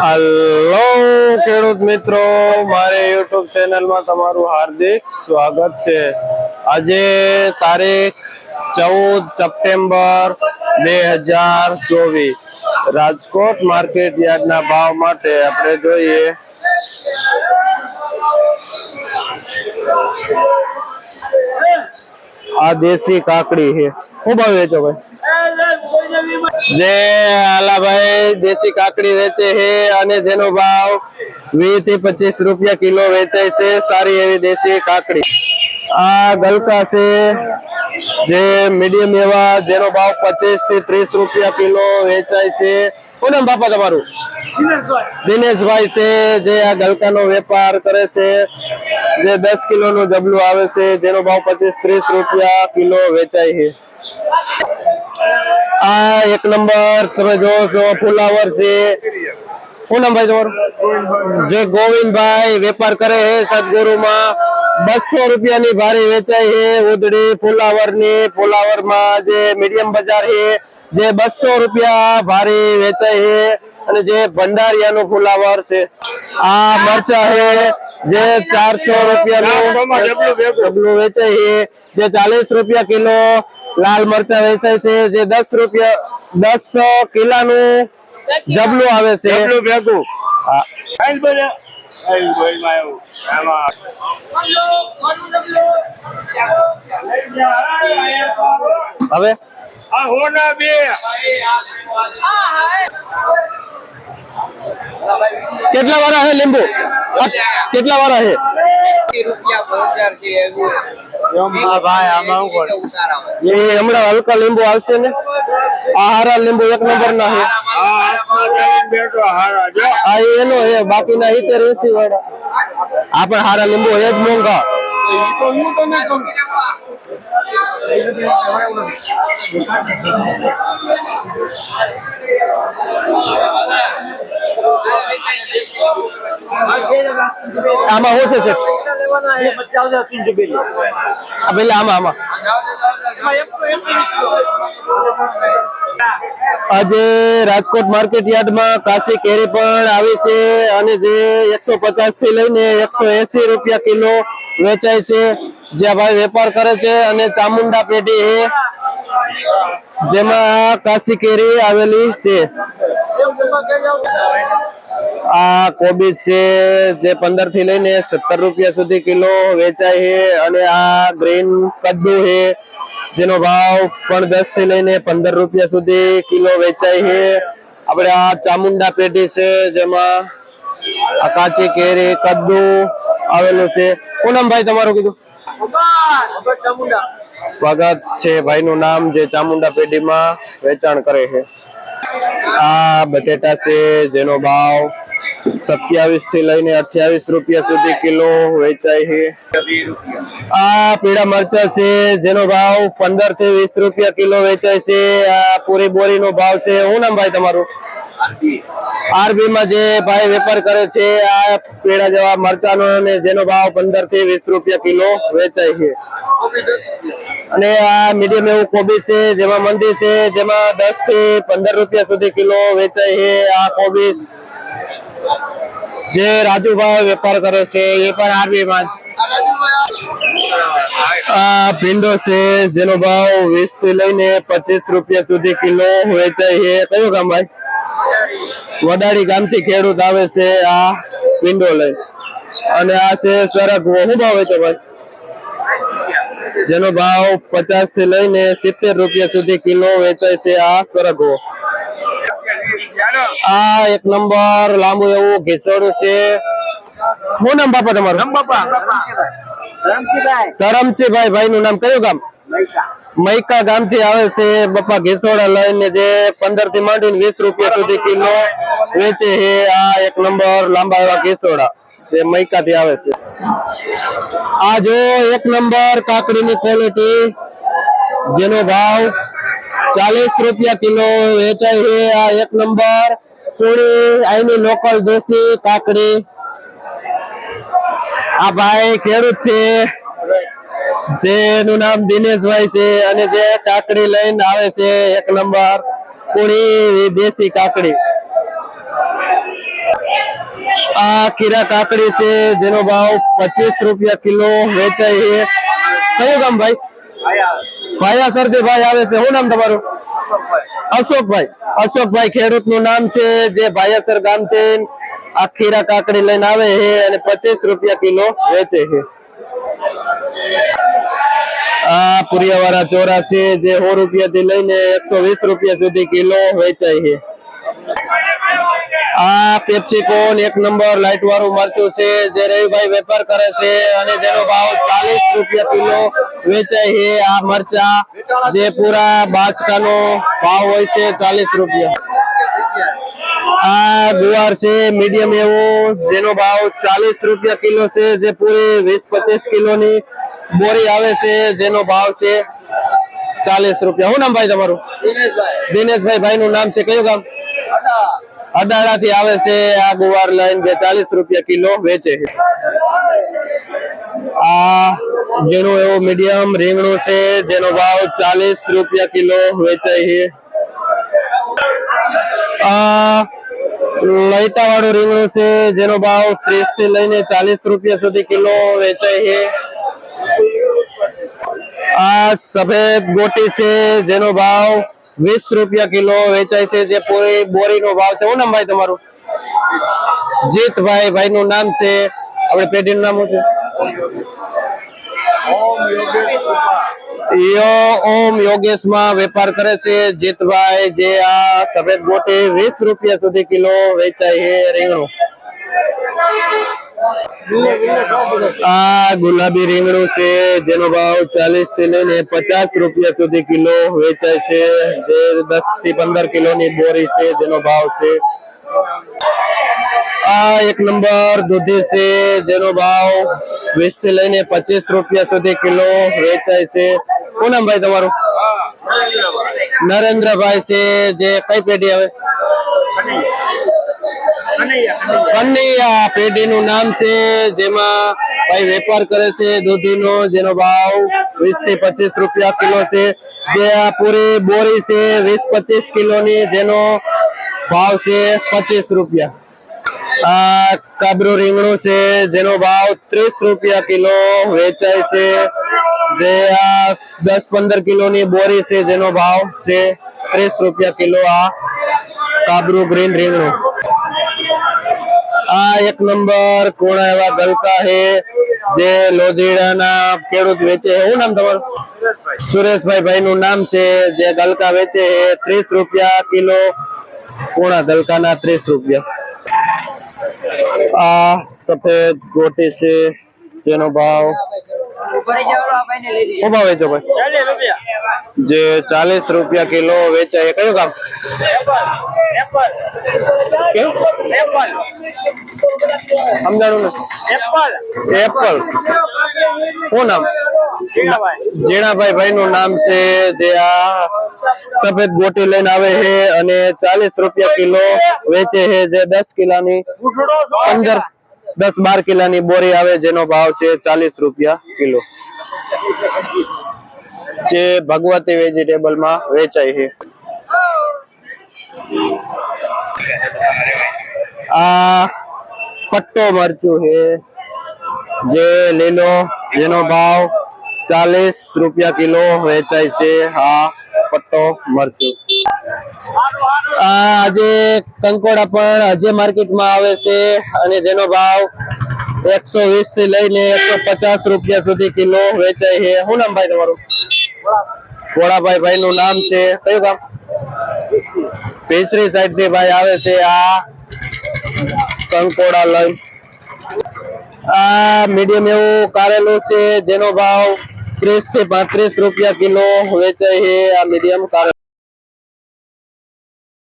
Hello ખેડૂત મિત્રો. મારે યુટ્યુબ ચેનલમાં તમારું હાર્દિક સ્વાગત છે. આજે તારીખ ચૌદ સપ્ટેમ્બર બે હજાર ચોવીસ. રાજકોટ માર્કેટ યાર્ડના ભાવ માટે આપણે જોઈએ. આ દેશી કાકડી છે. શું ભાવ વેચો ભાઈ? જે આલાભાઈ દેશી કાકડી વેચે છે અને જેનો ભાવ વીસથી પચીસ રૂપિયા કિલો વેચાય છે, સારી એવી દેશી કાકડી. આ ગલકા છે, જે મીડિયમ એવા, જેનો ભાવ પચીસથી ત્રીસ રૂપિયા કિલો વેચાય છે. શું નામ બાપા તમારું? દિનેશભાઈ છે, જે આ ગલકાનો વેપાર કરે છે. જે દસ કિલો નું જબલું આવે છે, જેનો ભાવ પચીસ ત્રીસ રૂપિયા કિલો વેચાય છે. આ એક નંબર તમે જોવો છો ફુલાવર છે. શું નામ ભાઈ તમારું? જે ગોવિંદભાઈ વેપાર કરે છે સદગુરુમાં બસો રૂપિયાની ભારે વેચાય છે ઉદડી ફુલાવરની ફુલાવરમાં જે મીડિયમ બજાર છે જે બસો રૂપિયા ભારે વેચાય છે અને જે ભંડારિયાનું ફુલાવર છે. આ મરચા છે જે ચારસો રૂપિયા નું વેચાય છે જે ચાલીસ રૂપિયા કિલો લાલ મરચા વેચાય છે જે દસ રૂપિયા દસ કિલાનું જબલું આવે છે. ભેગું. હા. હવે? હોના બે. કેટલા વાળા છે લીંબુ? કેટલા વાળા હું? એ હમણાં હલકા લીંબુ આવશે ને? આ હારા લીંબુ એક નંબર ના છે. હા એનો છે, બાકીના સિત્તેર એસી વાળા. આ પણ હારા લીંબુ એ જ મોંઘા. આમાં શું છે આજે રાજકોટ માર્કેટ યાર્ડમાં કાશી કેરી પણ આવી છે અને જે એકસો પચાસથી લઈને એકસો એસી રૂપિયા કિલો વેચાય છે. જ્યાં ભાઈ વેપાર કરે છે અને ચામુંડા પેઢી છે. જેમાં કાચી કેરી આવેલી છે. આ કોબી છે જે પંદરથી લઈને સત્તર રૂપિયા સુધી કિલો વેચાય છે અને આ ગ્રીન કદ્દુ છે જેનો ભાવ પણ દસથી લઈને પંદર રૂપિયા સુધી કિલો વેચાય છે. આપણે આ ચામુંડા પેઢી છે જેમાં આ કાચી કેરી કદ્દુ આવેલું છે. પૂનમભાઈ ભાઈ તમારું કીધું? ભગત છે ભાઈનું નામ જે ચામુંડા પેઢીમાં વેચાણ કરે છે. આ બટેટા છે, જેનો ભાવ સત્યાવીસથી લઈને અઠ્યાવીસ રૂપિયા સુધી કિલો વેચાય છે. આ પીળા મરચા છે, જેનો ભાવ પંદરથી વીસ રૂપિયા કિલો વેચાય છે. આ પૂરી બોરી નો ભાવ છે. શું નામ ભાઈ તમારું? આરબી? માં જે ભાઈ વેપાર કરે છે, આ પીળા જેવા મરચાનો અને જેનો ભાવ પંદરથી વીસ રૂપિયા કિલો વેચાય છે. અને આ મીડિયમ એવું કોબી છે, જેમાં મંદી છે, જેમાં દસથી પંદર રૂપિયા સુધી કિલો વેચાય છે આ કોબી. જે રાજુભાઈ વેપાર કરે છે, એ પણ આરબી માં આ ભીંડો છે, જેનો ભાવ વીસથી લઈને પચીસ રૂપિયા સુધી કિલો વેચાય છે. કયું ગામ ભાઈ? વડાળી ગામથી ખેડૂત આવે છે આ ભીંડો લઈ. અને આ છે સરગવો શું ભાવ વેચો ભાઈ? જેનો ભાવ પચાસથી લઈને સિત્તેર રૂપિયા સુધી કિલો વેચાય છે આ સરગવો આ એક નંબર લાંબુ એવું ઘીસોડું છે. શું નામ બાપા તમારું? ધરમસિંહભાઈ ભાઈ નું નામ કયું ગામ? મૈકા ગામથી આવે છે બપ્પા ઘેસોડા લઈને જે પંદરથી માંડીને વીસ રૂપિયા સુધી કિલો વેચે છે, આ એક નંબર લાંબા એવા ઘેસોડા જે મૈકા થી આવે છે. આ જો એક નંબર કાકડીની ક્વોલિટી જેનો ભાવ ચાલીસ રૂપિયા કિલો વેચાય છે, આ એક નંબર પૂરી, અહીંની લોકલ દેશી કાકડી. આ ભાઈ ખેડૂત છે. જેનું નામ દિનેશભાઈ છે અને જે કાકડી લઈને આવે છે એક નંબર પૂરી દેશી કાકડી. આ ખીરા કાકડી છે, જેનો ભાવ પચીસ રૂપિયા કિલો વેચાય છે. કયું ગામ ભાઈ? ભાયા સરજી ભાઈ આવે છે. શું નામ તમારું? અશોકભાઈ. અશોકભાઈ ખેડૂતનું નામ છે, જે ભાયાસર ગામ છે આ ખીરા કાકડી લઈને આવે છે અને પચીસ રૂપિયા કિલો વેચે છે. આ પુરિયાવાળા ચોરા છે જે સો રૂપિયા થી લઈને એકસો વીસ રૂપિયા સુધી કિલો વેચાય છે. આ પેપ્સિકોન એક નંબર લાઈટ વાળું મરચું છે, જે રવિભાઈ વેપાર કરે છે અને જેનો ભાવ ચાલીસ રૂપિયા કિલો વેચાય છે. આ મરચા જે પૂરા બાચકાનો ભાવ હોય છે ચાલીસ રૂપિયા. આ ગુવાર છે મીડિયમ એવો, જેનો ભાવ ચાલીસ રૂપિયા કિલો છે, જે પૂરી વીસ પચીસ કિલોની બોરી આવે છે, જેનો ભાવ છે ચાલીસ રૂપિયા. શું નામ ભાઈ તમારું? દિનેશભાઈ. ભાઈ નું નામ છે કયું ગામ? અડાળા થી આવે છે, આ ગુવાર લઈને બે ચાલીસ રૂપિયા કિલો વેચે આ ઝીણું એવું મીડિયમ રીંગણું છે, જેનો ભાવ ચાલીસ રૂપિયા કિલો વેચાય છે. આ લઈટા વાળું રીંગણું છે, જેનો ભાવ ત્રીસથી લઈને ચાલીસ રૂપિયા સુધી કિલો વેચાય છે. આ સફેદ ગોટી છે જેનો ભાવ વીસ રૂપિયા કિલો વેચાય છે જે પૂરી બોરીનો ભાવ છે. શું નામ ભાઈ તમારું? જીતભાઈ ભાઈ નું નામ છે. આપણે પેઢીનું નામ શું છે? યો ઓમ યોગેશમાં વેપાર કરે છે. જીતભાઈ જે આ સફેદ ગોટી વીસ રૂપિયા સુધી કિલો વેચાય છે રીંગણું. આ ગુલાબી રીંગણું છે જેનો ભાવ ચાલીસથી લઈને પચાસ રૂપિયા સુધી કિલો વેચાય છે. જે દસથી પંદર કિલો ની બોરી છે જેનો ભાવ છે. આ એક નંબર દૂધી છે જેનો ભાવ વીસથી લઈને પચીસ રૂપિયા સુધી કિલો વેચાય છે. શું નામ ભાઈ તમારું? નરેન્દ્રભાઈ છે જે કઈ પેઢી આવે? કન્નૈયા પેઢી નું નામ છે, જેમાં ભાઈ વેપાર કરે છે, દૂધીનો, જેનો ભાવ વીસથી પચીસ રૂપિયા કિલો છે. જે આ પૂરી બોરી છે, વીસ પચીસ કિલો ની જેનો ભાવ છે પચીસ રૂપિયા. આ કાબરું રીંગણું છે, જેનો ભાવ ત્રીસ રૂપિયા કિલો વેચાય છે. જે આ દસ પંદર કિલો ની બોરી છે, જેનો ભાવ છે ત્રીસ રૂપિયા કિલો આ કાબરું ગ્રીન રીંગણું. આ એક નંબર કોણા એવા ગલકા હે જે લોધીડાના ખેડૂત વેચે છે શું નામ તમારું? સુરેશભાઈ ભાઈ નું નામ છે જે ગલકા વેચે છે ત્રીસ રૂપિયા કિલો કોણા ગલકાના ત્રીસ રૂપિયા. આ સફેદ ગોટી છે જેનો ભાવ ભાવ વેચો ભાઈ. જે ચાલીસ રૂપિયા કિલો વેચાય કયું કામ? શું નામ? જીણાભાઈ ભાઈ નું નામ છે, જે આ સફેદ ગોટી લઈને આવે છે અને ચાલીસ રૂપિયા કિલો વેચે છે, જે દસ કિલાની પંદર, દસ બાર કિલાની બોરી આવે, જેનો ભાવ છે ચાલીસ રૂપિયા કિલો. જે ભગવતી વેજીટેબલમાં વેચાય છે. આ પટ્ટો મરચું છે, જે લીલો, જેનો ભાવ ચાલીસ રૂપિયા કિલો વેચાય છે આ પટ્ટો મરચું. આ આજે કંકોડા પણ આજે માર્કેટમાં આવે છે અને જેનો ભાવ એકસો વીસથી લઈને એકસો પચાસ રૂપિયા સુધી કિલો વેચાય છે. શું નામ ભાઈ તમારું? ભોળાભાઈ ભાઈ નું નામ છે. કયું ગામ? પેસરી સાઈડથી ભાઈ આવે છે આ કંકોડા લઈ. આ મીડિયમ એવું કારેલું છે. જેનો ભાવ ત્રીસથી પાંત્રીસ રૂપિયા કિલો વેચાય છે. આ મીડિયમ કારેલું